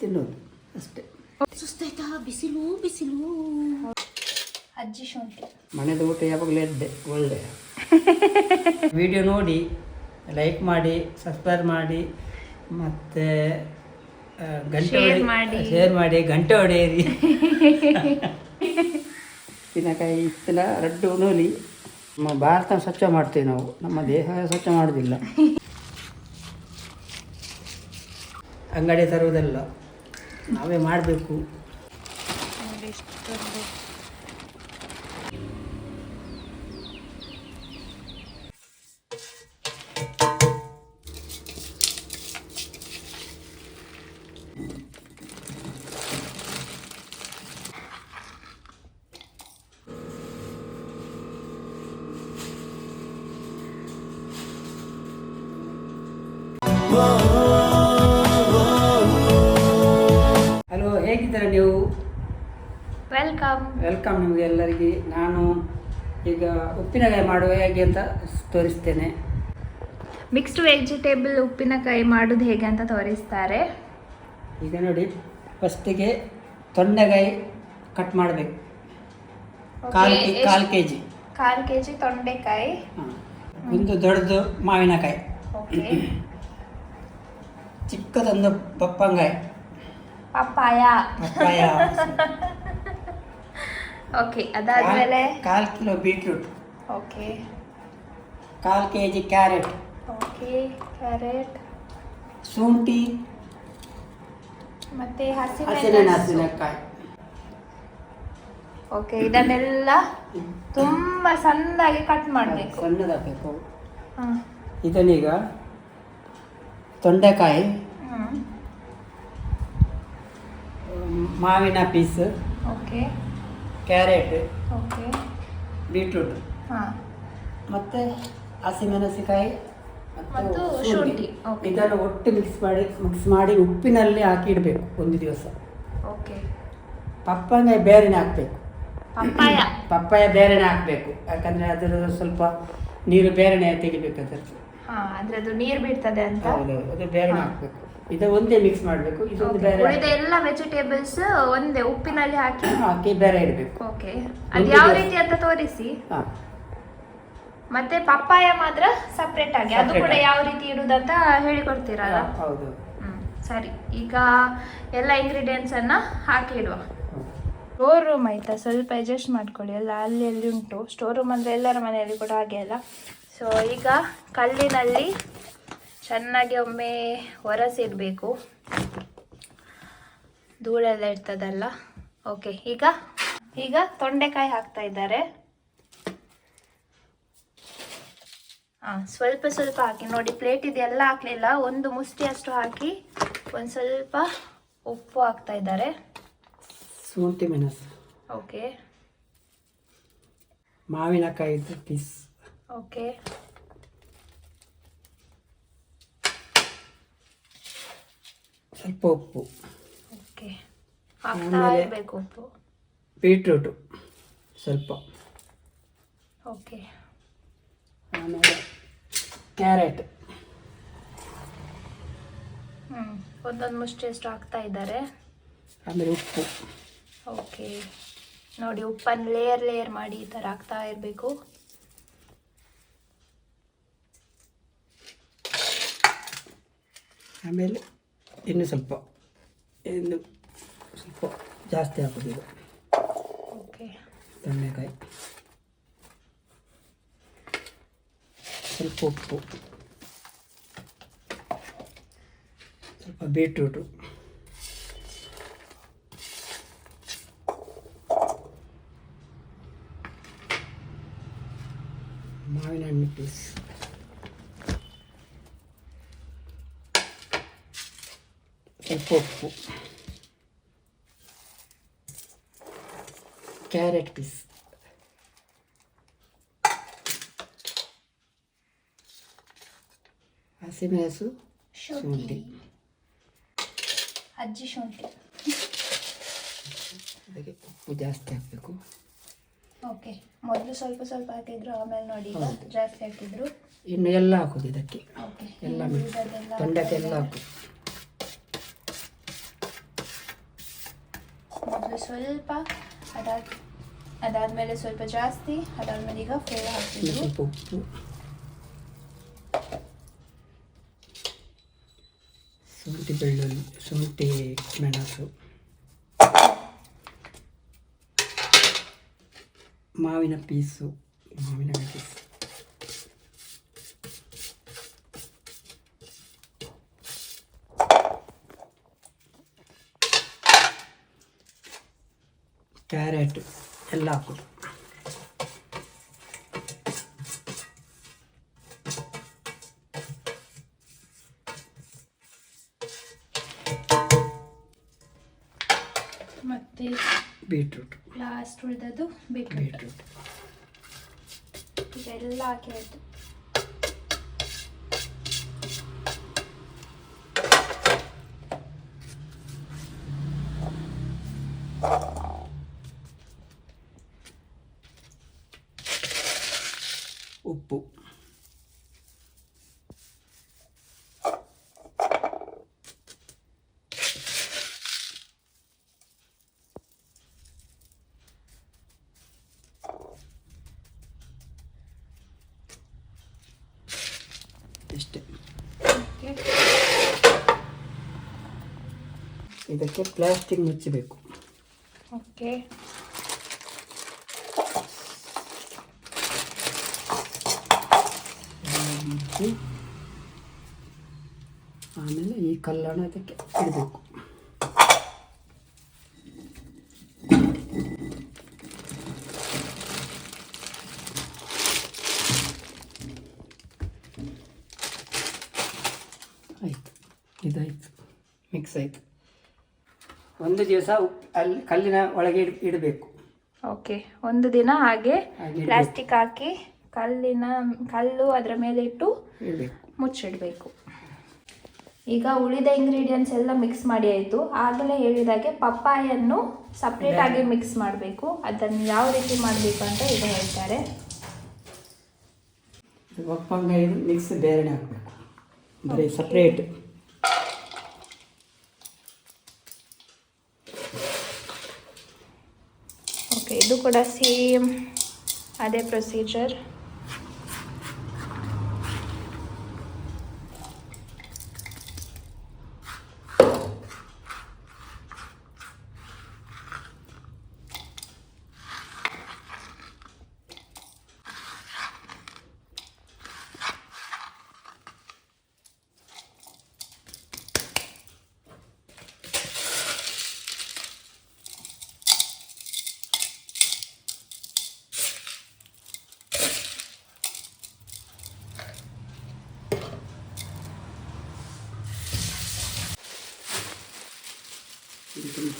ತಿನ್ನೋದು ಅಷ್ಟೇ. ಸುಸ್ತಾಯ್ತಾ? ಬಿಸಿಲು ಬಿಸಿಲು. ಅಜ್ಜಿ ಶುಂಠಿ. ಮನೆದು ಊಟ ಯಾವಾಗಲೂ ಎದ್ದೆ ಒಳ್ಳೆ ವಿಡಿಯೋ ನೋಡಿ ಲೈಕ್ ಮಾಡಿ ಸಬ್ಸ್ಕ್ರೈಬ್ ಮಾಡಿ ಮತ್ತೆ ಗಂಟೆ Share ಮಾಡಿ. ಶೇರ್ ಮಾಡಿ ಗಂಟೆ ಹೊಡೆಯಿರಿ. ಉಪ್ಪಿನಕಾಯಿ ಇತ್ತಿನ ರಡ್ಡು ನೋಲಿ. ನಮ್ಮ ಭಾರತ ಸ್ವಚ್ಛ ಮಾಡ್ತೀವಿ ನಾವು. ನಮ್ಮ ದೇಹ ಸ್ವಚ್ಛ ಮಾಡೋದಿಲ್ಲ ಅಂಗಡಿ ತರುವುದಲ್ಲ. ನಾವೇ ಮಾಡಬೇಕು. ಹಲೋ ವೆಲ್ಕಮ್ ನಿಮಗೆ ಎಲ್ಲರಿಗೆ. ನಾನು ಈಗ ಉಪ್ಪಿನಕಾಯಿ ಮಾಡುವ ಹೇಗೆ ಅಂತ ತೋರಿಸ್ತೇನೆ. ಮಿಕ್ಸ್ಡ್ ವೆಜಿಟೇಬಲ್ ಉಪ್ಪಿನಕಾಯಿ ಮಾಡೋದು ಹೇಗೆ ಅಂತ ತೋರಿಸ್ತಾರೆ. ಈಗ ನೋಡಿ ಫಸ್ಟಿಗೆ ತೊಂಡೆಕಾಯಿ ಕಟ್ ಮಾಡಬೇಕು. ಕಾಲು ಕಾಲು ಕೆ ಜಿ ಕಾಲು ಕೆ ಜಿ ತೊಂಡೆಕಾಯಿ. ಒಂದು ದೊಡ್ಡದು ಮಾವಿನಕಾಯಿ. ಚಿಕ್ಕದೊಂದು ಪಪ್ಪಂಗಾಯಿ. ಪಪ್ಪಾಯ. ಪಪ್ಪಾಯ. ಓಕೆ ಅದಾದ್ಮೇಲೆ? ಕಾಲು ಕಿಲೋ ಬೀಟ್ರೂಟ್ ಓಕೆ ಕಾಲು K G carrot. Okay carrot. ಶುಂಠಿ. ಮತ್ತೆ ಹಸಿಮೆಣಸಿನಕಾಯಿ ಹಸಿಮೆಣಸು ಓಕೆ ಇದನ್ನೆಲ್ಲ ತುಂಬ ಸಣ್ಣದಾಗಿ ಕಟ್ ಮಾಡಬೇಕು. ಸಣ್ಣದಾಗಬೇಕು. ಇದನ್ನೀಗ ತೊಂಡೆಕಾಯಿ ಮಾವಿನ piece okay carrot okay. Beetroot ಹಾಂ. ಮತ್ತು ಹಸಿಮೆಣಸಿಕಾಯಿ ಮತ್ತು ಶುಂಠಿ. ಇದನ್ನು ಒಟ್ಟು ಮಿಕ್ಸ್ ಮಾಡಿ ಮಿಕ್ಸ್ ಮಾಡಿ ಉಪ್ಪಿನಲ್ಲಿ ಹಾಕಿ ಇಡಬೇಕು ಒಂದು ದಿವಸ. ಓಕೆ. ಪಪ್ಪಂಗಾಯಿ ಬೇರೆನೆ ಹಾಕ್ಬೇಕು. ಪಪ್ಪಾಯ. ಪಪ್ಪಾಯ ಬೇರೆನೆ ಹಾಕಬೇಕು. ಯಾಕಂದರೆ ಅದರ ಸ್ವಲ್ಪ ನೀರು ಬೇರೆನೆ ತೆಗಿಬೇಕು ಅದರದ್ದು. ಹಾ ಅದು ನೀರು ಬಿಡ್ತದೆ ಅಂತ? ಅದು ಬೇರೆನೆ. ಹಾಕಬೇಕು. ಇದು ಒಂದೇ ಮಿಕ್ಸ್ ಮಾಡಬೇಕು. ಇದೊಂದು ಬೇರೆ ಉಳಿದ ಎಲ್ಲ ವೆಜಿಟೇಬಲ್ಸ್ ಒಂದೇ ಉಪ್ಪಿನಲ್ಲಿ ಹಾಕಿ? ಹಾಕಿ ಬೇರೆ ಇಡಬೇಕು. ಓಕೆ ಅದು ಯಾವ ರೀತಿ ಅಂತ ತೋರಿಸಿ. ಹಾಂ. ಮತ್ತೆ ಪಪ್ಪಾಯ ಮಾತ್ರ ಸಪ್ರೇಟ್ ಆಗಿ. ಅದು Separate ಕೂಡ ಆಗಿ. ಯಾವ ರೀತಿ ಇಡುದಂತ ಹೇಳಿಕೊಡ್ತೀರಲ್ಲ? ಹೌದು. ಹ್ಮ್ ಸರಿ. ಈಗ ಎಲ್ಲ ಇಂಗ್ರೀಡಿಯೆಂಟ್ಸ್ ಅನ್ನ ಹಾಕಿ ಇಡುವ. ಸ್ಟೋರ್ ರೂಮ್ ಆಯ್ತಾ? ಸ್ವಲ್ಪ ಅಡ್ಜಸ್ಟ್ ಮಾಡ್ಕೊಳ್ಳಿ. ಎಲ್ಲ ಅಲ್ಲಿ ಅಲ್ಲಿ ಉಂಟು. ಸ್ಟೋರ್ ರೂಮ್ ಅಂದ್ರೆ ಎಲ್ಲರ ಮನೆಯಲ್ಲಿ ಕೂಡ ಹಾಗೆ ಅಲ್ಲ. ಸೊ ಈಗ ಕಲ್ಲಿನಲ್ಲಿ ಚೆನ್ನಾಗಿ ಒಮ್ಮೆ ಒರೆಸಿಡಬೇಕು ಧೂಳೆಲ್ಲ ಇರ್ತದಲ್ಲ. ಓಕೆ ಈಗ? ಈಗ ತೊಂಡೆಕಾಯಿ ಹಾಕ್ತಾ ಇದ್ದಾರೆ. ಹಾಂ ಸ್ವಲ್ಪ ಸ್ವಲ್ಪ ಹಾಕಿ. ನೋಡಿ ಪ್ಲೇಟ್ ಇದೆಲ್ಲ ಹಾಕಲಿಲ್ಲ. ಒಂದು ಮುಷ್ಟಿ ಅಷ್ಟು ಹಾಕಿ ಒಂದು ಸ್ವಲ್ಪ ಉಪ್ಪು ಹಾಕ್ತಾ ಇದ್ದಾರೆ. ಶುಂಠಿ ಮೆಣಸು. ಓಕೆ ಮಾವಿನಕಾಯಿ ಪೀಸ್ ಓಕೆ ಸ್ವಲ್ಪ ಉಪ್ಪು. ಓಕೆ. ಹಾಕ್ತಾ ಆಮೇಲೆ- ಇರಬೇಕು ಉಪ್ಪು. ಬೀಟ್ರೂಟು ಸ್ವಲ್ಪ. ಓಕೆ. ಆಮೇಲೆ ಕ್ಯಾರೆಟ್ ಹ್ಞೂ ಒಂದೊಂದು ಮುಷ್ಟಿ ಎಷ್ಟು ಹಾಕ್ತಾ ಇದ್ದಾರೆ. ಆಮೇಲೆ ಉಪ್ಪು. ಓಕೆ. ನೋಡಿ ಉಪ್ಪನ್ನು ಲೇಯರ್ ಲೇಯರ್ ಮಾಡಿ ಈ ಥರ ಹಾಕ್ತಾ ಇರಬೇಕು. ಆಮೇಲೆ ಇನ್ನು ಸ್ವಲ್ಪ ಇನ್ನು ಸ್ವಲ್ಪ ಜಾಸ್ತಿ ಹಾಕೋದು ಇದು. ಓಕೆ. ತೊಂಡೆಕಾಯಿ ಸ್ವಲ್ಪ ಉಪ್ಪು. ಸ್ವಲ್ಪ ಬೀಟ್ರೂಟು. ಮಾವಿನ ಹಣ್ಣು ಪೀಸ್. ಸ್ವಲ್ಪ ಉಪ್ಪು ಕ್ಯಾರೆಟ್ ಪೀಸ್ ಹಸಿಮೆಣಸು ಶುಂಠಿ ಅಜ್ಜಿ ಶುಂಠಿ ಅದಕ್ಕೆ ಉಪ್ಪು ಜಾಸ್ತಿ ಹಾಕಬೇಕು. ಓಕೆ ಮೊದಲು ಸ್ವಲ್ಪ ಸ್ವಲ್ಪ ಹಾಕಿದ್ರು ಆಮೇಲೆ ನೋಡಿ ಜಾಸ್ತಿ ಹಾಕಿದ್ರು. ಇನ್ನು ಎಲ್ಲ ಹಾಕೋದು ಇದಕ್ಕೆ. ಓಕೆ ಎಲ್ಲ ತೊಂಡೆಕಾಯಿ ಎಲ್ಲ ಹಾಕ್ತಾ ಹಾಕು ಮೊದಲು ಸ್ವಲ್ಪ, ಅದಾದ, ಅದಾದಮೇಲೆ ಸ್ವಲ್ಪ ಜಾಸ್ತಿ, ಅದಾದಮೇಲೆ ಈಗ ಇನ್ನು ಹಾಕ್ತಿದ್ರು ಉಪ್ಪು. ಶುಂಠಿ ಬೆಳ್ಳುಳ್ಳಿ, ಶುಂಠಿ ಮೆಣಸು. ಮಾವಿನ ಪೀಸು, ಮಾವಿನ ಪೀಸು ಕ್ಯಾರೆಟ್ ಎಲ್ಲ ಹಾಕೋದು ಮತ್ತೆ ಬೀಟ್ರೂಟ್. ಲಾಸ್ಟ್ ಉಳಿದದ್ದು ಬೀಟ್ರೂಟ್. ಬೀಟ್ರೂಟ್. ಈಗ ಎಲ್ಲ ಹಾಕಿ ಆಯಿತು ಉಪ್ಪು ಇಷ್ಟೇ ಓಕೆ ಇದಕ್ಕೆ ಪ್ಲಾಸ್ಟಿಕ್ ಮುಚ್ಚಬೇಕು ಓಕೆ. ಮುಚ್ಚಿ ಆಮೇಲೆ ಈ ಕಲ್ಲನ್ನು ಅದಕ್ಕೆ ಇಡಬೇಕು. ಆಯಿತು. ಇದಾಯಿತು. ಮಿಕ್ಸ್ ಆಯಿತು. ಒಂದು ದಿವಸ ಅಲ್ಲಿ ಕಲ್ಲಿನ ಒಳಗೆ ಇಡ್ ಇಡಬೇಕು. ಓಕೆ ಒಂದು ದಿನ ಹಾಗೆ ಪ್ಲಾಸ್ಟಿಕ್ ಹಾಕಿ ಕಲ್ಲಿನ ಕಲ್ಲು ಅದರ ಮೇಲೆ ಇಟ್ಟು ಮುಚ್ಚಿಡಬೇಕು. ಈಗ ಉಳಿದ ಇಂಗ್ರೀಡಿಯೆಂಟ್ಸ್ ಎಲ್ಲ ಮಿಕ್ಸ್ ಮಾಡಿ ಆಯಿತು. ಆಗಲೇ ಹೇಳಿದಾಗೆ ಪಪ್ಪಾಯನ್ನು ಸಪ್ರೇಟ್ ಆಗಿ ಮಿಕ್ಸ್ ಮಾಡಬೇಕು. ಅದನ್ನು ಯಾವ ರೀತಿ ಮಾಡಬೇಕು ಅಂತ ಈಗ ಹೇಳ್ತಾರೆ. ಮಿಕ್ಸ್ ಬೇರೆ ಹಾಕಬೇಕು. ಬರೀ ಸಪ್ರೇಟ್ ಓಕೆ ಇದು ಕೂಡ ಸೇಮ್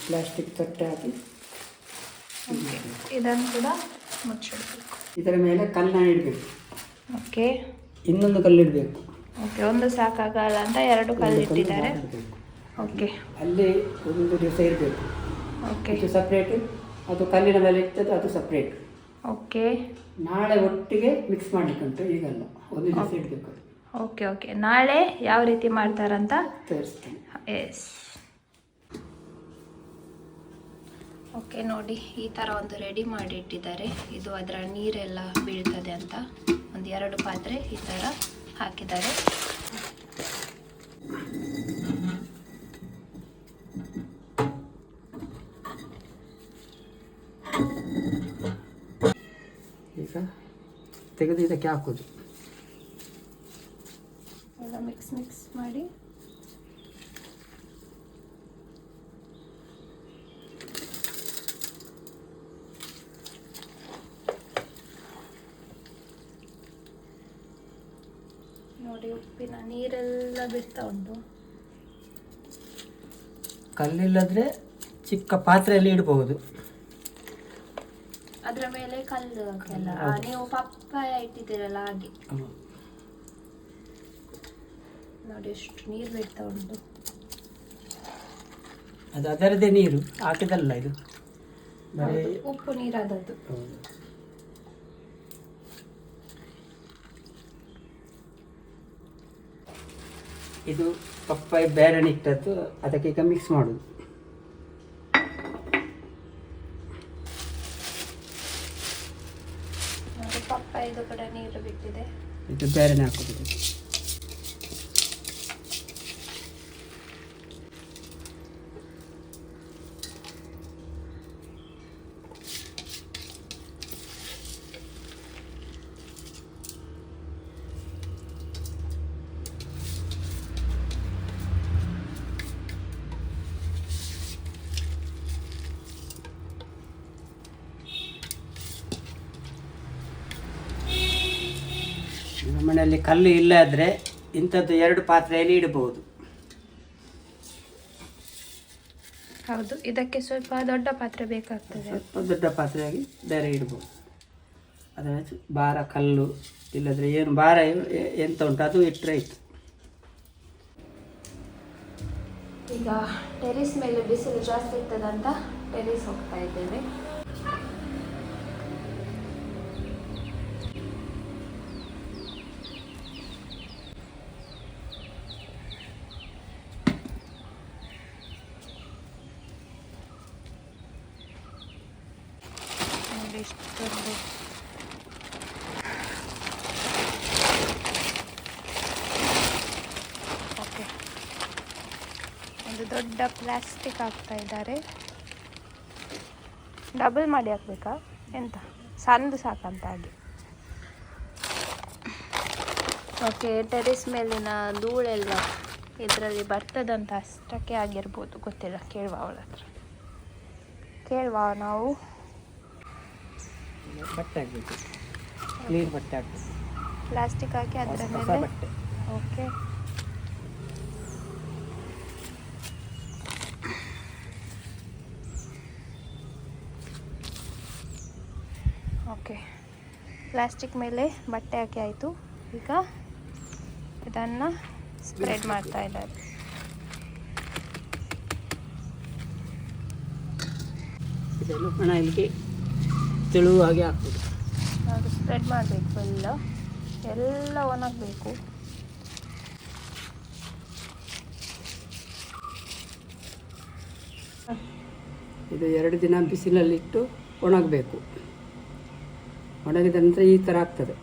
ಪ್ಲಾಸ್ಟಿಕ್ ತಟ್ಟೆ ಹಾಕಿ. ಇದನ್ನು ಕೂಡ ಮುಚ್ಚಿಡಬೇಕು. ಇದರ ಮೇಲೆ ಕಲ್ಲನ್ನ ಇಡಬೇಕು. ಓಕೆ ಇನ್ನೊಂದು ಕಲ್ಲು ಇಡಬೇಕು ಓಕೆ ಒಂದು ಸಾಕಾಗಲ್ಲ ಅಂತ ಎರಡು ಕಲ್ಲು ಇಟ್ಟಿದ್ದಾರೆ ಓಕೆ ಅಲ್ಲಿ ಒಂದು ದಿವಸ ಇರಬೇಕು. ಓಕೆ ಇದು ಸಪ್ರೇಟ್ ಅದು ಕಲ್ಲಿನ ಮೇಲೆ ಇರ್ತದೆ ಅದು ಸಪ್ರೇಟ್ ಓಕೆ ನಾಳೆ ಒಟ್ಟಿಗೆ ಮಿಕ್ಸ್ ಮಾಡಲಿಕ್ಕುಂಟು ಈಗಲ್ಲ. ಒಂದು ದಿವಸ ಇಡಬೇಕು. ಓಕೆ ಓಕೆ ನಾಳೆ ಯಾವ ರೀತಿ ಮಾಡ್ತಾರಂತ? ತೋರಿಸ್ತೀನಿ. ಎಸ್ ಓಕೆ ನೋಡಿ ಈ ಥರ ಒಂದು ರೆಡಿ ಮಾಡಿ ಇಟ್ಟಿದ್ದಾರೆ. ಇದು ಅದರ ನೀರೆಲ್ಲ ಬೀಳ್ತದೆ ಅಂತ ಒಂದು ಎರಡು ಪಾತ್ರೆ ಈ ಥರ ಹಾಕಿದ್ದಾರೆ. ಈಗ ತೆಗೆದು ಇದಕ್ಕೆ ಹಾಕೋದು. ಎಲ್ಲ ಮಿಕ್ಸ್ ಮಿಕ್ಸ್ ಮಾಡಿ ನೋಡಿ ಉಪ್ಪಿನ ನೀರೆಲ್ಲ ಬಿಡ್ತಾ ಉಂಟು. ಕಲ್ಲಿಲ್ಲದ್ರೆ ಚಿಕ್ಕ ಪಾತ್ರೆಯಲ್ಲಿ ಇಡಬಹುದು. ಅದರ ಮೇಲೆ ಕಲ್ಲು ಎಲ್ಲ ನೀವು ಪಪ್ಪಾಯ ಇಟ್ಟಿದ್ದೀರಲ್ಲ ಹಾಗೆ. ನೋಡಿ ಎಷ್ಟು ನೀರು ಬಿಡ್ತಾ ಉಂಟು. ಅದು ಅದರದೇ ನೀರು ಹಾಕಿದಲ್ಲ ಇದು. ಉಪ್ಪು ನೀರಾದದ್ದು. ಇದು ಪಪ್ಪಾಯಿ ಬೇರೆ ಇಟ್ಟದ್ದು ಅದಕ್ಕೆ ಈಗ ಮಿಕ್ಸ್ ಮಾಡೋದು. ಪಪ್ಪಾಯಿದು ಕೂಡ ನೀರು ಬಿಟ್ಟಿದೆ. ಇದು ಬೇರೆನೆ ಹಾಕೋದು. ಕಲ್ಲು ಇಲ್ಲದ್ರೆ ಇಂಥದ್ದು ಎರಡು ಪಾತ್ರೆಯಲ್ಲಿ ಇಡಬಹುದು. ಹೌದು ಇದಕ್ಕೆ ಸ್ವಲ್ಪ ದೊಡ್ಡ ಪಾತ್ರೆ ಬೇಕಾಗ್ತದೆ. ಸ್ವಲ್ಪ ದೊಡ್ಡ ಪಾತ್ರೆಯಾಗಿ ಬೇರೆ ಇಡಬಹುದು. ಅದರ ಭಾರ ಕಲ್ಲು ಇಲ್ಲದ್ರೆ ಏನು ಭಾರ ಎಂತ ಉಂಟು ಅದು ಇಟ್ಟರೆ ಇತ್ತು ಈಗ ಟೆರಿಸ್ ಮೇಲೆ ಬಿಸಿಲು ಜಾಸ್ತಿ ಇರ್ತದಂತ ಟೆರಿಸ್ ಹೋಗ್ತಾ ಇದ್ದೇವೆ ನೋಡಿ ಇಷ್ಟೊಂದು ಓಕೆ ಒಂದು ದೊಡ್ಡ ಪ್ಲಾಸ್ಟಿಕ್ ಹಾಕ್ತಾ ಇದ್ದಾರೆ. ಡಬಲ್ ಮಾಡಿ ಹಾಕ್ಬೇಕಾ? ಎಂತ? ಸಣ್ಣದು ಸಾಕಂತ ಹಾಗೆ ಓಕೆ ಟೆರೆಸ್ ಮೇಲಿನ ಧೂಳೆಲ್ಲ ಇದರಲ್ಲಿ ಬರ್ತದಂತ ಅಷ್ಟಕ್ಕೆ ಆಗಿರ್ಬೋದು ಗೊತ್ತಿಲ್ಲ. ಕೇಳುವ ಅವಳ ಹತ್ರ. ಕೇಳುವ ನಾವು. ಪ್ಲಾಸ್ಟಿಕ್ ಹಾಕಿ ಅದರ ಮೇಲೆ. ಓಕೆ ಪ್ಲಾಸ್ಟಿಕ್ ಮೇಲೆ ಬಟ್ಟೆ ಹಾಕಿ ಆಯಿತು. ಈಗ ಇದನ್ನು ಸ್ಪ್ರೆಡ್ ಮಾಡ್ತಾ ಇದ್ದಾರೆ. ಮನೆಯಲ್ಲಿ ತೆಳುವಾಗಿ ಹಾಕ್ಬೋದು. ಅದು ಸ್ಪ್ರೆಡ್ ಮಾಡಬೇಕು ಎಲ್ಲ. ಎಲ್ಲ ಒಣಗಬೇಕು ಇದು ಎರಡು ದಿನ ಬಿಸಿಲಲ್ಲಿಟ್ಟು ಒಣಗಬೇಕು ಒಣಗಿದ ನಂತರ ಈ ಥರ ಆಗ್ತದೆ.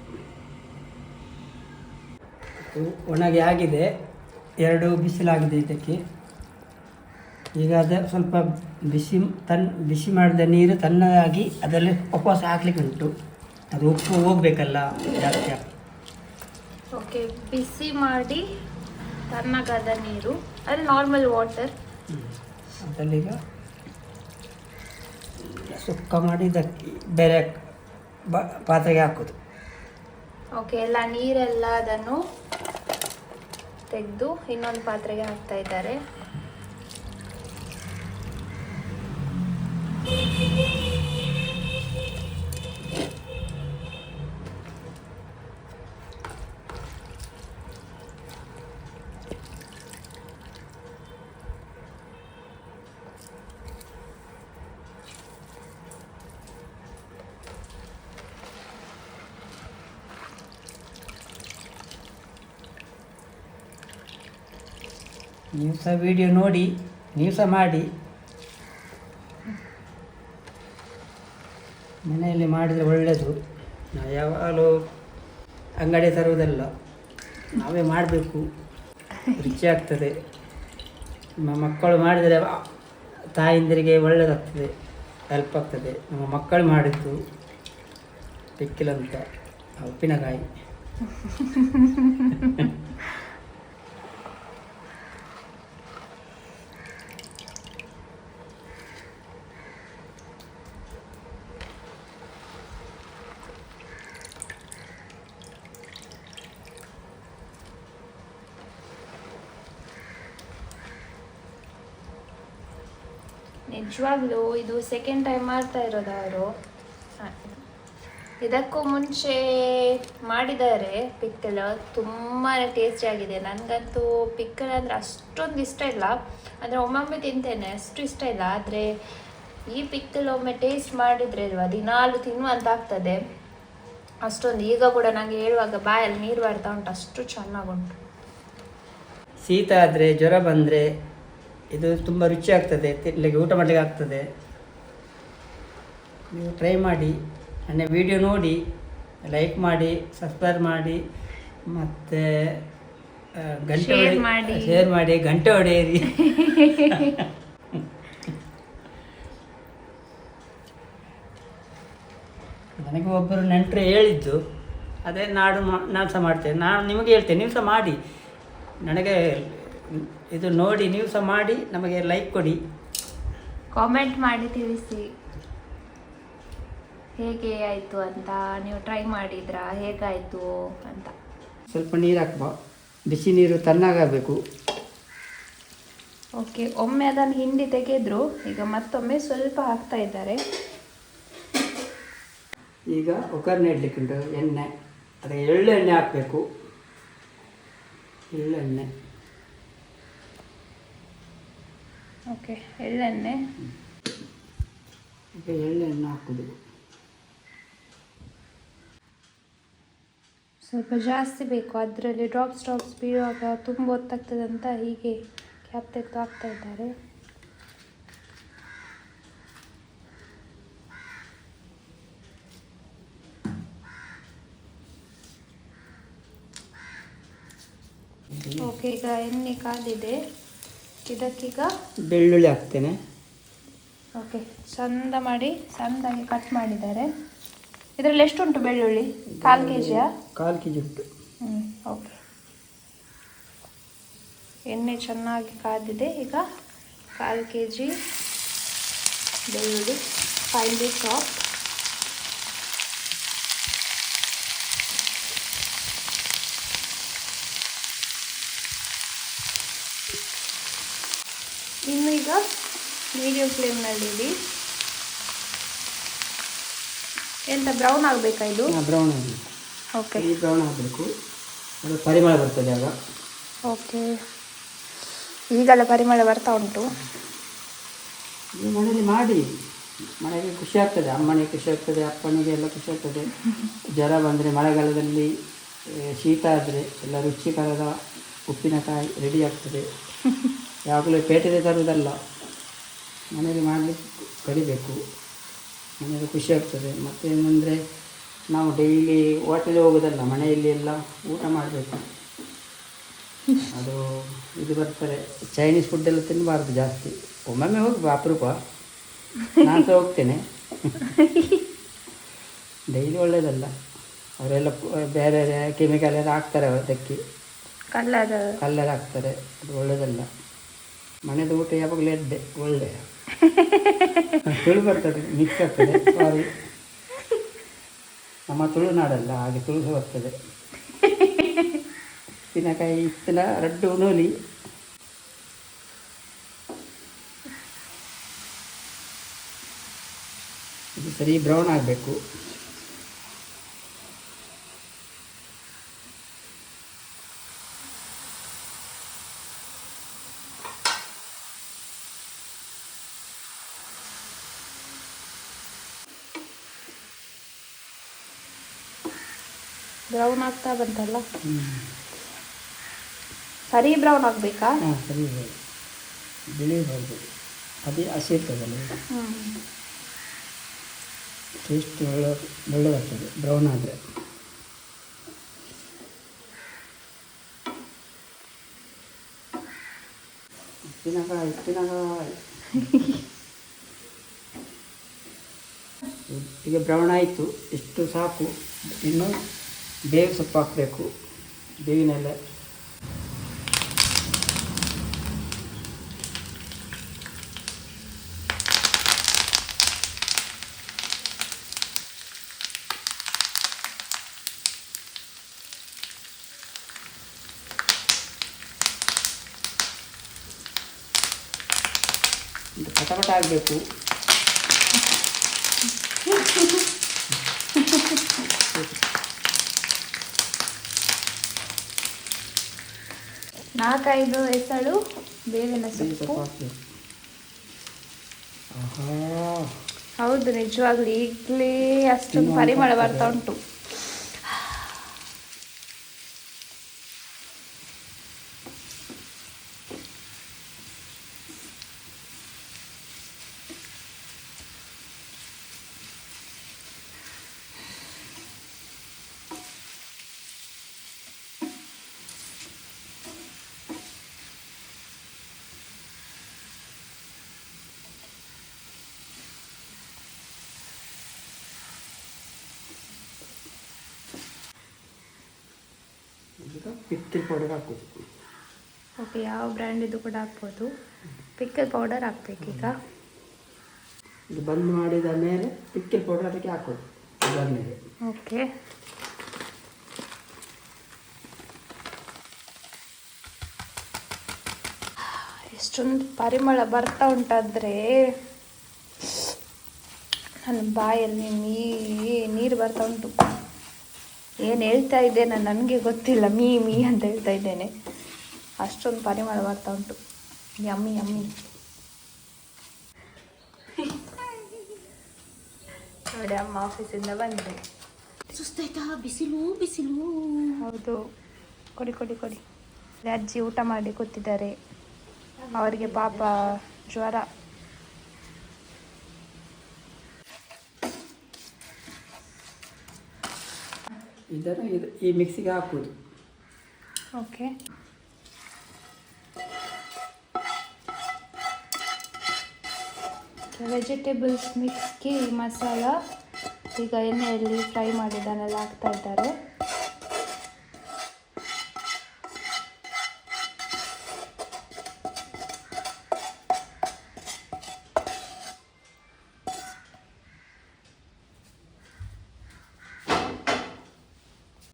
ಒಣಗಿ ಆಗಿದೆ. ಎರಡು ಬಿಸಿಲಾಗಿದೆ ಇದಕ್ಕೆ. ಈಗ ಅದು ಸ್ವಲ್ಪ ಬಿಸಿ ತನ್ ಬಿಸಿ ಮಾಡಿದ ನೀರು ತನ್ನದಾಗಿ ಅದರಲ್ಲಿ ಉಪವಾಸ ಹಾಕ್ಲಿಕ್ಕೆ ಉಂಟು. ಅದು ಉಪ್ಪು ಹೋಗ್ಬೇಕಲ್ಲ ಜಾಸ್ತಿ ಓಕೆ ಬಿಸಿ ಮಾಡಿ ತಣ್ಣಗಾದ ನೀರು ಅದು ನಾರ್ಮಲ್ ವಾಟರ್ ಅದಲ್ಲೀಗ ಸುಕ್ಕ ಮಾಡಿ ಇದಕ್ಕೆ ಬೇರೆ ಪಾತ್ರೆಗೆ ಹಾಕೋದು. ಓಕೆ ಎಲ್ಲ ನೀರೆಲ್ಲ ಅದನ್ನು ತೆಗೆದು ಇನ್ನೊಂದು ಪಾತ್ರೆಗೆ ಹಾಕ್ತಾ ಇದ್ದಾರೆ. ಸಹ ವಿಡಿಯೋ ನೋಡಿ ನೀವು ಸಹ ಮಾಡಿ. ಮನೆಯಲ್ಲಿ ಮಾಡಿದರೆ ಒಳ್ಳೆಯದು ನಾವು ಯಾವಾಗಲೂ ಅಂಗಡಿ ತರುವುದಲ್ಲ, ನಾವೇ ಮಾಡಬೇಕು. ರುಚಿ ಆಗ್ತದೆ. ನಮ್ಮ ಮಕ್ಕಳು ಮಾಡಿದರೆ ತಾಯಿಂದರಿಗೆ ಒಳ್ಳೆಯದಾಗ್ತದೆ ಹೆಲ್ಪ್ ಆಗ್ತದೆ. ನಮ್ಮ ಮಕ್ಕಳು ಮಾಡಿದ್ದು ಪಿಕ್ಕಿಲಂತ ಆ ಉಪ್ಪಿನಕಾಯಿ. ನಿಜವಾಗ್ಲೂ ಇದು ಸೆಕೆಂಡ್ ಟೈಮ್ ಮಾಡ್ತಾ ಇರೋದು ಅವರು. ಇದಕ್ಕೂ ಮುಂಚೆ ಮಾಡಿದ್ದಾರೆ ಪಿಕ್ಕಲ್ ತುಂಬಾ ಟೇಸ್ಟಿ ಆಗಿದೆ. ನನಗಂತೂ ಪಿಕ್ಕಲ್ ಅಂದರೆ ಅಷ್ಟೊಂದು ಇಷ್ಟ ಇಲ್ಲ. ಅಂದರೆ ಒಮ್ಮೊಮ್ಮೆ ತಿಂತೇನೆ. ಅಷ್ಟು ಇಷ್ಟ ಇಲ್ಲ. ಆದರೆ ಈ ಪಿಕ್ಕಲ್ ಒಮ್ಮೆ ಟೇಸ್ಟ್ ಮಾಡಿದ್ರೆ ಅಲ್ವಾ ದಿನಾಲು ತಿನ್ನುವಂತ ಆಗ್ತದೆ. ಅಷ್ಟೊಂದು. ಈಗ ಕೂಡ ನನಗೆ ಹೇಳುವಾಗ ಬಾಯಲ್ಲಿ ನೀರು ಬರ್ತಾ ಉಂಟು. ಅಷ್ಟು ಚೆನ್ನಾಗುಂಟು ಶೀತ ಆದರೆ, ಜ್ವರ ಬಂದರೆ ಇದು ತುಂಬ ರುಚಿ ಆಗ್ತದೆ ತಿನ್ನಲಿಕ್ಕೆ ಊಟ ಮಾಡಲಿಕ್ಕೆ ಆಗ್ತದೆ. ನೀವು ಟ್ರೈ ಮಾಡಿ ನನ್ನ ವಿಡಿಯೋ ನೋಡಿ ಲೈಕ್ ಮಾಡಿ ಸಬ್ಸ್ಕ್ರೈಬ್ ಮಾಡಿ ಮತ್ತು ಗಂಟೆ ಮಾಡಿ. ಶೇರ್ ಮಾಡಿ ಗಂಟೆ ಹೊಡೆಯಿರಿ. ನನಗೆ ಒಬ್ಬರು ನೆಂಟರು ಹೇಳಿದ್ದು ಅದೇ ನಾಡು ಮಾ ನಾನು ಸಹ ಮಾಡ್ತೇನೆ. ನಾನು ನಿಮಗೆ ಹೇಳ್ತೇನೆ ನೀವು ಸಹ ಮಾಡಿ. ನನಗೆ ಇದು ನೋಡಿ ನೀವು ಸಹ ಮಾಡಿ ನಮಗೆ ಲೈಕ್ ಕೊಡಿ. ಕಾಮೆಂಟ್ ಮಾಡಿ ತಿಳಿಸಿ. ಹೇಗೆ ಆಯಿತು ಅಂತ ನೀವು ಟ್ರೈ ಮಾಡಿದ್ರಾ ಹೇಗಾಯಿತು ಅಂತ. ಸ್ವಲ್ಪ ನೀರು ಹಾಕುವ ಬಿಸಿ ನೀರು ತಣ್ಣಗಾಗಬೇಕು. ಓಕೆ ಒಮ್ಮೆ ಅದನ್ನು ಹಿಂಡಿ ತೆಗೆದ್ರು ಈಗ ಮತ್ತೊಮ್ಮೆ ಸ್ವಲ್ಪ ಹಾಕ್ತಾ ಇದ್ದಾರೆ. ಈಗ ಒಗ್ಗರಣೆ ಇಡ್ಲಿಕ್ಕೆ ಉಂಟು ಎಣ್ಣೆ ಅದಕ್ಕೆ ಎಳ್ಳೆಣ್ಣೆ ಹಾಕಬೇಕು. ಎಳ್ಳೆಣ್ಣೆ. ಓಕೆ ಎಳ್ಳೆಣ್ಣೆ. ಈಗ ಎಳ್ಳೆಣ್ಣೆ ಹಾಕೋದು. ಸ್ವಲ್ಪ ಜಾಸ್ತಿ ಬೇಕು ಅದರಲ್ಲಿ ಡ್ರಾಪ್ಸ್ ಡ್ರಾಪ್ಸ್ ಬೀಳುವಾಗ ತುಂಬ ಹೊತ್ತಾಗ್ತದೆ ಅಂತ ಹೀಗೆ ಕ್ಯಾಪ್ ತೆಗೆದು ಹಾಕ್ತಾ ಇದ್ದಾರೆ. ಓಕೆ ಈಗ ಎಣ್ಣೆ ಕಾದಿದೆ ಇದಕ್ಕೀಗ? ಬೆಳ್ಳುಳ್ಳಿ ಹಾಕ್ತೇನೆ. ಓಕೆ ಚಂದ ಮಾಡಿ ಸಣ್ಣದಾಗಿ ಕಟ್ ಮಾಡಿದ್ದಾರೆ. ಇದರಲ್ಲಿ ಎಷ್ಟುಂಟು ಬೆಳ್ಳುಳ್ಳಿ? ಕಾಲು ಕೆ ಜಿಯಾ ಕಾಲು ಕೆ ಜಿ ಉಂಟು. ಹ್ಞೂ ಓಕೆ ಎಣ್ಣೆ ಚೆನ್ನಾಗಿ ಕಾದಿದೆ. ಈಗ ಕಾಲು ಕೆ ಜಿ ಬೆಳ್ಳುಳ್ಳಿ ಫೈನ್ಲಿ ಚಾಪ್ ಇನ್ನು ಈಗ ಮೀಡಿಯಂ ಫ್ಲೇಮ್ನಲ್ಲಿಡಿ ಎಂತ ಬ್ರೌನ್ ಆಗಬೇಕಾ ಇದು? ಬ್ರೌನ್ ಓಕೆ ಈ ಬ್ರೌನ್ ಆಗಬೇಕು. ಅದು ಪರಿಮಳ ಬರ್ತದೆ ಆಗ. ಓಕೆ ಈಗಲ್ಲ ಪರಿಮಳ ಬರ್ತಾ ಉಂಟು. ನೀವು ಮನೇಲಿ ಮಾಡಿ. ಮನೆಗೆ ಖುಷಿ ಆಗ್ತದೆ. ಅಮ್ಮನಿಗೆ ಖುಷಿ ಆಗ್ತದೆ ಅಪ್ಪನಿಗೆ ಎಲ್ಲ ಖುಷಿ ಆಗ್ತದೆ. ಜ್ವರ ಬಂದರೆ ಮಳೆಗಾಲದಲ್ಲಿ ಶೀತ ಆದರೆ ಎಲ್ಲ ರುಚಿಕರದ ಉಪ್ಪಿನಕಾಯಿ ರೆಡಿ ಆಗ್ತದೆ. ಯಾವಾಗಲೂ ಪೇಟೆಗೆ ತರುವುದಲ್ಲ. ಮನೆಯಲ್ಲಿ ಮಾಡಲಿಕ್ಕೆ ಕಲಿಬೇಕು. ಮನೆಯಲ್ಲಿ ಖುಷಿ ಆಗ್ತದೆ. ಮತ್ತು ಏನಂದರೆ ನಾವು ಡೈಲಿ ಹೋಟೆಲ್ ಹೋಗೋದಲ್ಲ ಮನೆಯಲ್ಲಿ ಎಲ್ಲ ಊಟ ಮಾಡಬೇಕು. ಅದು ಇದು ಬರ್ತಾರೆ. ಚೈನೀಸ್ ಫುಡ್ ಎಲ್ಲ ತಿನ್ನಬಾರ್ದು ಜಾಸ್ತಿ. ಒಮ್ಮೊಮ್ಮೆ ಹೋಗಿ ಅಪರೂಪ. ನಾನು ಸಹ ಹೋಗ್ತೇನೆ. ಡೈಲಿ ಒಳ್ಳೆಯದಲ್ಲ ಅವರೆಲ್ಲ ಬೇರೆ ಬೇರೆ ಕೆಮಿಕಲ್ ಎಲ್ಲ ಹಾಕ್ತಾರೆ ಅದಕ್ಕೆ ಕಲ್ಲರ್. ಕಲ್ಲರ್ ಹಾಕ್ತಾರೆ. ಅದು ಒಳ್ಳೇದಲ್ಲ. ಮನೆದು ಊಟ ಯಾವಾಗಲೂ ಎದ್ದೆ ಒಳ್ಳೆ. ತುಳು ಬರ್ತದೆ, ಮಿಕ್ಸ್ ಆಗ್ತದೆ ಸಾರಿ ನಮ್ಮ ತುಳುನಾಡಲ್ಲ ಹಾಗೆ ತುಳು ಸಹ ಬರ್ತದೆ. ಉಪ್ಪಿನಕಾಯಿ ಇತ್ತಿನ ರಡ್ಡು ನೂಲಿ. ಇದು ಸರಿ ಬ್ರೌನ್ ಆಗಬೇಕು. ಬ್ರೌನ್ ಆಗ್ತಾ ಬಂತಲ್ಲ? ಸರಿ ಬ್ರೌನ್ ಆಗಬೇಕಾ? ಹಾಂ ಸರಿ ಬಿಳಿ ಬರ್ಬೋದು ಅದೇ ಹಸಿ ಇರ್ತದಲ್ಲ? ಟೇಸ್ಟ್ ಒಳ್ಳೆ ಒಳ್ಳೆದಾಗ್ತದೆ ಬ್ರೌನ್ ಆದರೆ. ಉಪ್ಪಿನಕಾಯಿ ಉಪ್ಪಿನಕಾಯಿ. ಈಗ ಬ್ರೌನ್ ಆಯಿತು ಇಷ್ಟು ಸಾಕು. ಇನ್ನು ಬೇವು ಸೊಪ್ಪು ಹಾಕಬೇಕು. ಬೇವಿನ ಎಲೆ. ಪಟಪಟ ಆಗಬೇಕು. ನಾಲ್ಕೈದು ಎಸಳು ಬೇವಿನ ಬೇವು ಸೊಪ್ಪು. ಸೊಪ್ಪು ಹೌದು ನಿಜವಾಗ್ಲೂ ಈಗಲೇ ಅಷ್ಟೊಂದು ಪರಿಮಳ ಬರ್ತಾ ಉಂಟು. ಪಿಕ್ಕಲ್ ಪೌಡರ್ ಹಾಕೋದು ಓಕೆ ಯಾವ ಬ್ರ್ಯಾಂಡ್ ಇದು ಕೂಡ ಹಾಕ್ಬೋದು. ಪಿಕ್ಕಲ್ ಪೌಡರ್ ಹಾಕ್ಬೇಕೀಗ ಇದು ಬಂದ್ ಮಾಡಿದ ಮೇಲೆ ಪಿಕ್ಕಲ್ ಪೌಡರ್ ಅದಕ್ಕೆ ಹಾಕೋದು ಓಕೆ. ಎಷ್ಟೊಂದು ಪರಿಮಳ ಬರ್ತಾ ಉಂಟಾದರೆ ನನ್ನ ಬಾಯಲ್ಲಿ ನೀರು ಬರ್ತಾ ಉಂಟು. ಏನು ಹೇಳ್ತಾ ಇದ್ದೇನೆ ನನಗೆ ಗೊತ್ತಿಲ್ಲ ಮೀ ಮೀ ಅಂತ ಹೇಳ್ತಾ ಇದ್ದೇನೆ. ಅಷ್ಟೊಂದು ಪರಿಮಳ ಬರ್ತಾ ಉಂಟು. Yummy yummy. ನೋಡಿ ಅಮ್ಮ ಆಫೀಸಿಂದ ಬಂದೆ ಸುಸ್ತಾಯ್ತಾ? ಬಿಸಿಲು ಬಿಸಿಲು. ಹೌದು. ಕೊಡಿ ಕೊಡಿ ಕೊಡಿ. ಅಜ್ಜಿ ಊಟ ಮಾಡಿ ಕೂತಿದ್ದಾರೆ. ಅವರಿಗೆ ಪಾಪ ಜ್ವರ. ಇದನ್ನು ಇದು ಈ ಮಿಕ್ಸಿಗೆ ಹಾಕೋದು ಓಕೆ. ವೆಜಿಟೇಬಲ್ಸ್ ಮಿಕ್ಸ್ಗೆ ಈ ಮಸಾಲ ಈಗ ಎಣ್ಣೆಯಲ್ಲಿ ಫ್ರೈ ಮಾಡಿದ್ದಾನೆಲ್ಲ ಹಾಕ್ತಾ ಇದ್ದಾರೆ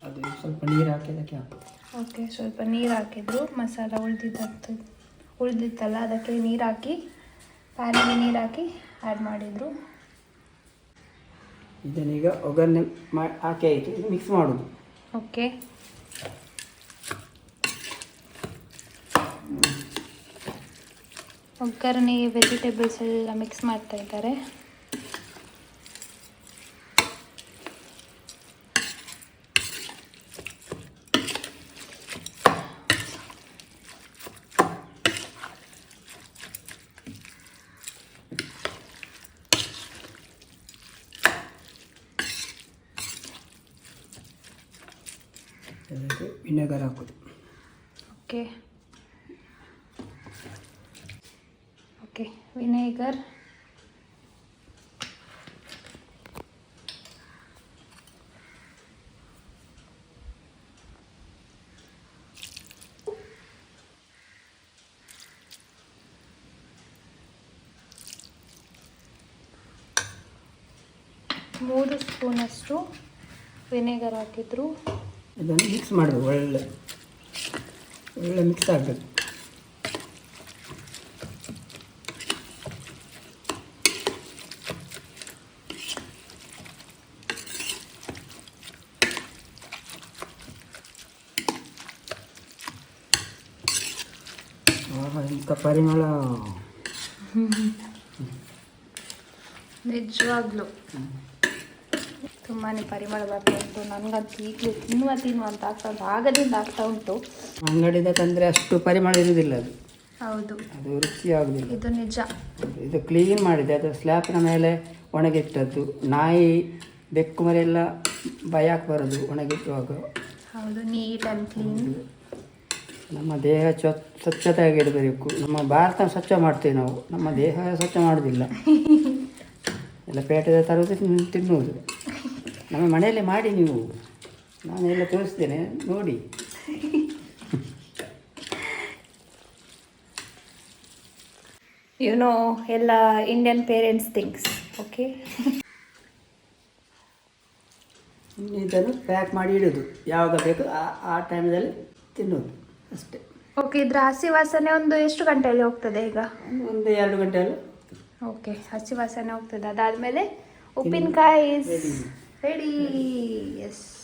ಅದು ಸ್ವಲ್ಪ ನೀರು ಹಾಕಿ ಅದಕ್ಕೆ ಹಾಕೋದು ಓಕೆ ಸ್ವಲ್ಪ ನೀರು ಹಾಕಿದ್ರು. ಮಸಾಲ ಉಳಿದಿದ್ದಂತು ಉಳಿದಿತ್ತಲ್ಲ ಅದಕ್ಕೆ ನೀರು ಹಾಕಿ ಪ್ಯಾನಿಗೆ ನೀರು ಹಾಕಿ ಆ್ಯಡ್ ಮಾಡಿದರು. ಇದನ್ನೀಗ ಒಗ್ಗರಣೆ ಮಾಡಿ ಹಾಕಿ ಆಯಿತು. ಮಿಕ್ಸ್ ಮಾಡೋದು. ಓಕೆ ಒಗ್ಗರಣೆ ವೆಜಿಟೇಬಲ್ಸ್ ಎಲ್ಲ ಮಿಕ್ಸ್ ಮಾಡ್ತಾ ಇದ್ದಾರೆ. ವಿನೆಗರ್ ಹಾಕೋದು ಓಕೆ. Okay vinegar. ಮೂರು ಸ್ಪೂನಷ್ಟು ವಿನೆಗರ್ ಹಾಕಿದ್ರು. ಇದನ್ನು ಮಿಕ್ಸ್ ಮಾಡಬೇಕು ಒಳ್ಳೆ ಒಳ್ಳೆ ಮಿಕ್ಸ್ ಆಗಬೇಕು. ಇಂಥ ಪರಿಮಳ. ನಿಜವಾಗ್ಲೂ. ತುಂಬಾ ಪರಿಮಳ ಬರ್ತಾ ಉಂಟು. ನನಗಂತೂ ಈಗಲೂ ತಿನ್ನುವ ತಿನ್ನುವ ಅಂತ ಆಗ್ತಾ ಉಂಟು. ಆಗದಿಂದ ಆಗ್ತಾ ಉಂಟು. ಅಂಗಡಿದ ತಂದರೆ ಅಷ್ಟು ಪರಿಮಳ ಇರುವುದಿಲ್ಲ ಅದು. ಹೌದು. ಅದು ರುಚಿ ಆಗುದಿಲ್ಲ ಇದು ನಿಜ. ಇದು ಕ್ಲೀನ್ ಮಾಡಿದೆ. ಅದು ಸ್ಲ್ಯಾಬ್ನ ಮೇಲೆ ಒಣಗಿಟ್ಟದ್ದು. ನಾಯಿ ಬೆಕ್ಕು ಮರಿ ಎಲ್ಲ ಭಯಕ್ಕೆ ಬರೋದು ಒಣಗಿಟ್ಟುವಾಗ. ಹೌದು ನೀಟ್ ಆ್ಯಂಡ್ ಕ್ಲೀನ್ ನಮ್ಮ ದೇಹ ಸ್ವಚ್ಛತೆಯಾಗಿ ಸ್ವಚ್ಛತೆಯಾಗಿಡಬೇಕು ನಮ್ಮ ಭಾರತ ಸ್ವಚ್ಛ ಮಾಡ್ತೀವಿ ನಾವು. ನಮ್ಮ ದೇಹ ಸ್ವಚ್ಛ ಮಾಡೋದಿಲ್ಲ ಎಲ್ಲ ಪೇಟೆದ ತರೋದು ತಿನ್- ತಿನ್ನುವುದು. ನಮ್ಮ ಮನೆಯಲ್ಲೇ ಮಾಡಿ ನೀವು. ನಾನೆಲ್ಲ ತೋರಿಸ್ತೇನೆ ನೋಡಿ. ಯು ನೋ ಎಲ್ಲ ಇಂಡಿಯನ್ ಪೇರೆಂಟ್ಸ್ ಥಿಂಗ್ಸ್ ಓಕೆ ಇದನ್ನು ಪ್ಯಾಕ್ ಮಾಡಿ ಇಡೋದು. ಯಾವಾಗ ಬೇಕು ಆ ಆ ಟೈಮಲ್ಲಿ ತಿನ್ನೋದು ಅಷ್ಟೇ. ಓಕೆ ಇದ್ರ ಹಸಿ ವಾಸನೆ ಒಂದು ಎಷ್ಟು ಗಂಟೆಯಲ್ಲಿ ಹೋಗ್ತದೆ ಈಗ? ಒಂದು ಒಂದು ಎರಡು ಗಂಟೆಯಲ್ಲಿ. ಓಕೆ ಹಸಿ ವಾಸನೆ ಹೋಗ್ತದೆ. ಅದಾದಮೇಲೆ ಉಪ್ಪಿನಕಾಯಿ ರೆಡಿ ಎಸ್